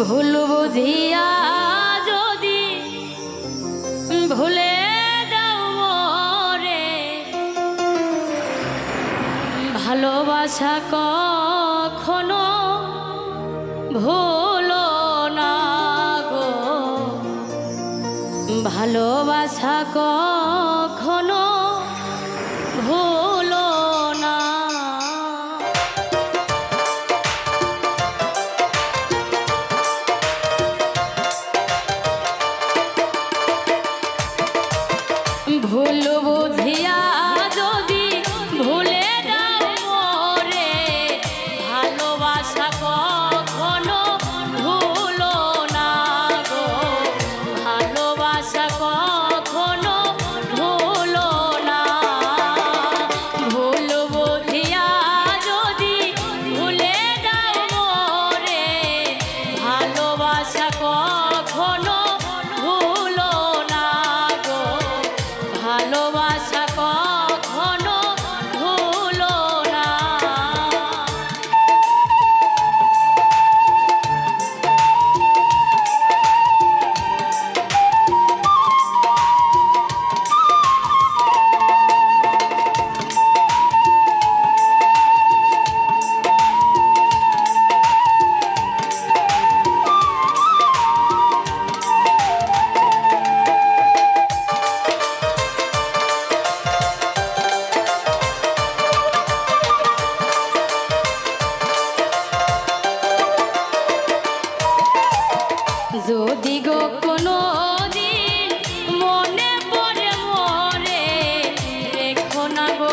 ভুল বুঝিয়া যদি ভুলে যাও রে ভালোবাসা কখনো ভুল না গো। ভালোবাসা কখনো ভুলবো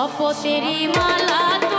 শপথেরই মালা